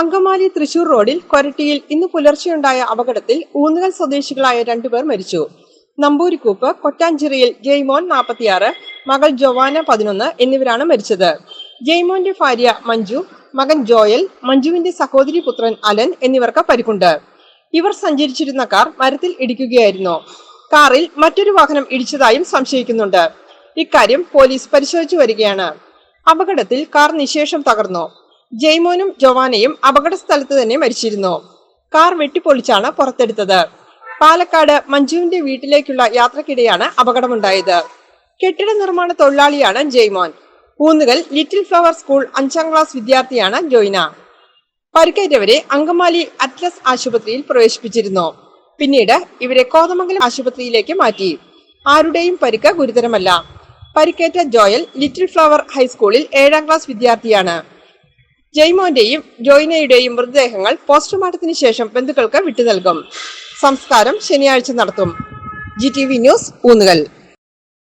അങ്കമാലി തൃശൂർ റോഡിൽ കൊരട്ടിയിൽ ഇന്ന് പുലർച്ചെയുണ്ടായ അപകടത്തിൽ ഊന്നുകൽ സ്വദേശികളായ രണ്ടുപേർ മരിച്ചു. നമ്പൂരിക്കൂപ്പ് കൊറ്റാഞ്ചിറയിൽ ജെയ്മോൻ നാൽപ്പത്തിയാറ് മകൾ ജൊവാന പതിനൊന്ന് എന്നിവരാണ് മരിച്ചത്. ജെയ്മോന്റെ ഭാര്യ മഞ്ജു മകൻ ജോയൽ മഞ്ജുവിന്റെ സഹോദരി പുത്രൻ അലൻ എന്നിവർക്ക് പരിക്കുണ്ട്. ഇവർ സഞ്ചരിച്ചിരുന്ന കാർ മരത്തിൽ ഇടിക്കുകയായിരുന്നു. കാറിൽ മറ്റൊരു വാഹനം ഇടിച്ചതായും സംശയിക്കുന്നുണ്ട്. ഇക്കാര്യം പോലീസ് പരിശോധിച്ചു വരികയാണ്. അപകടത്തിൽ കാർ നിശേഷം തകർന്നു. ജെയ്മോനും ജോവാനയും അപകട സ്ഥലത്ത് തന്നെ മരിച്ചിരുന്നു. കാർ വെട്ടിപ്പൊളിച്ചാണ് പുറത്തെടുത്തത്. പാലക്കാട് മഞ്ജുവിന്റെ വീട്ടിലേക്കുള്ള യാത്രക്കിടെയാണ് അപകടമുണ്ടായത്. കെട്ടിട നിർമ്മാണ തൊഴിലാളിയാണ് Jaimon. Oonnukal Little Flower School അഞ്ചാം ക്ലാസ് വിദ്യാർത്ഥിയാണ് ജോയിന. പരിക്കേറ്റവരെ അങ്കമാലി അറ്റ്ലസ് ആശുപത്രിയിൽ പ്രവേശിപ്പിച്ചിരുന്നു. പിന്നീട് ഇവരെ കോതമംഗലം ആശുപത്രിയിലേക്ക് മാറ്റി. ആരുടെയും പരിക്ക് ഗുരുതരമല്ല. പരിക്കേറ്റ ജോയൽ ലിറ്റിൽ ഫ്ലവർ ഹൈസ്കൂളിൽ ഏഴാം ക്ലാസ് വിദ്യാർത്ഥിയാണ്. ജയ്മോന്റെയും ജോയിനയുടെയും മൃതദേഹങ്ങൾ പോസ്റ്റ്മോർട്ടത്തിന് ശേഷം ബന്ധുക്കൾക്ക് വിട്ടു നൽകും സംസ്കാരം ശനിയാഴ്ച നടത്തും. G T V news Oonnukal.